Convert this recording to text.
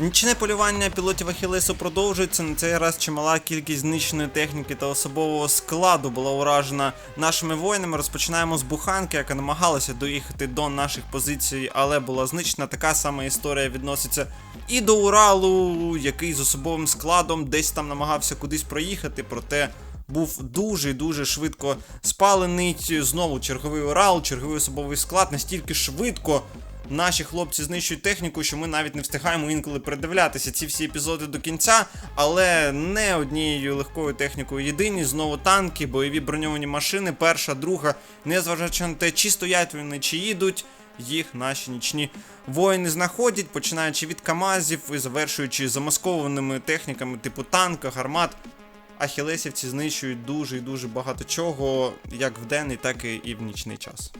Нічне полювання пілотів Ахілесу продовжується. На цей раз чимала кількість знищеної техніки та особового складу була уражена нашими воїнами. Розпочинаємо з буханки, яка намагалася доїхати до наших позицій, але була знищена. Така сама історія відноситься і до Уралу, який з особовим складом десь там намагався кудись проїхати, проте був дуже-дуже швидко спалений. Знову черговий Урал, черговий особовий склад настільки швидко. Наші хлопці знищують техніку, що ми навіть не встигаємо інколи передивлятися ці всі епізоди до кінця, але не однією легкою технікою єдині. Знову танки, бойові броньовані машини, перша, друга, незважаючи на те, чи стоять вони, чи їдуть. Їх наші нічні воїни знаходять, починаючи від КАМАЗів і завершуючи замаскованими техніками типу танка, гармат. Ахілесівці знищують дуже і дуже багато чого, як в денний, так і в нічний час.